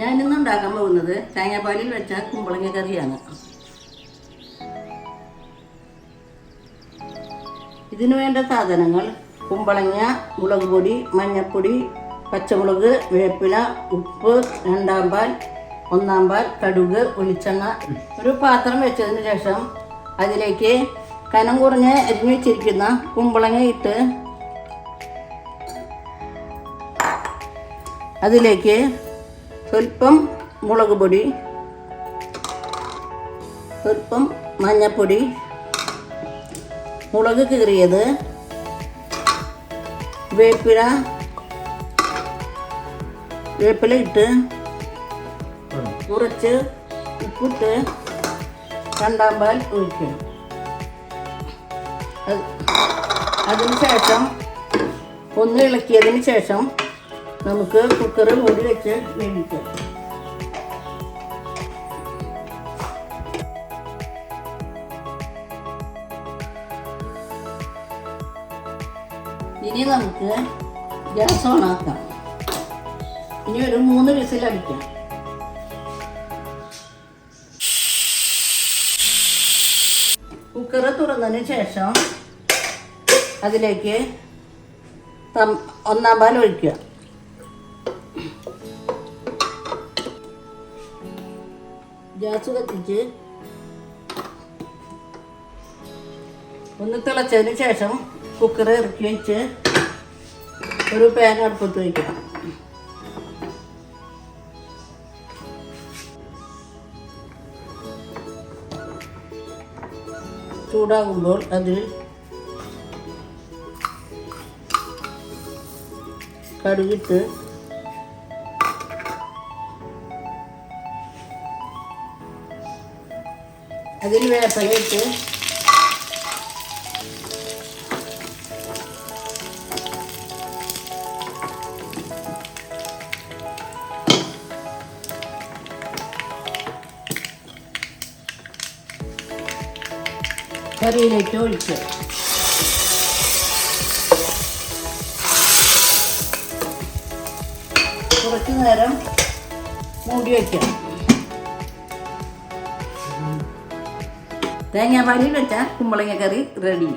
ഞാൻ ഇന്ന് ഉണ്ടാക്കാൻ പോകുന്നത് തേങ്ങാപ്പാലിൽ വെച്ച കുമ്പളങ്ങ കറിയാണ്. ഇതിനു വേണ്ട സാധനങ്ങൾ കുമ്പളങ്ങ മുളക് പൊടി മഞ്ഞൾപ്പൊടി പച്ചമുളക് വേപ്പില ഉപ്പ് രണ്ടാം പാൽ ഒന്നാം പാൽ കടുക് വെളിച്ചെണ്ണ. ഒരു പാത്രം വെച്ചതിന് ശേഷം അതിലേക്ക് കനം കുറഞ്ഞ് അരിഞ്ഞു വെച്ചിരിക്കുന്ന കുമ്പളങ്ങ ഇട്ട് അതിലേക്ക് സ്വല്പം മുളക് പൊടി സ്വല്പം മഞ്ഞൾപ്പൊടി മുളക് കീറിയത് വേപ്പില വേപ്പില ഇട്ട് കുറച്ച് ഉപ്പിട്ട് രണ്ടാം പാൽ ഒഴിക്കണം അത് അതിന് ശേഷം ഒന്ന് ഇളക്കിയതിന് ശേഷം നമുക്ക് കുക്കർ മൂടി വെച്ച് വേവിക്കാം ഇനി നമുക്ക് ഗ്യാസ് ഓണാക്കാം ഇനി ഒരു മൂന്ന് വിസിലടിക്കാം കുക്കർ തുറന്നതിന് ശേഷം അതിലേക്ക് ഒന്നാം പാൽ ഒഴിക്കുക. ഗ്യാസ് കത്തിച്ച് ഒന്ന് തിളച്ചതിന് ശേഷം കുക്കർ ഇറക്കി വെച്ച് ഒരു പാൻ അടുപ്പത്ത് വയ്ക്കണം ചൂടാകുമ്പോൾ അതിൽ കടുകിട്ട് അതിൽ വേപ്പലയിട്ട് കറിയിലേക്ക് ഒഴിക്കുക കുറച്ച് നേരം മൂടി വയ്ക്കാം തേങ്ങാപ്പാലിൽ വെച്ചാൽ കുമ്പളങ്ങ കറി റെഡി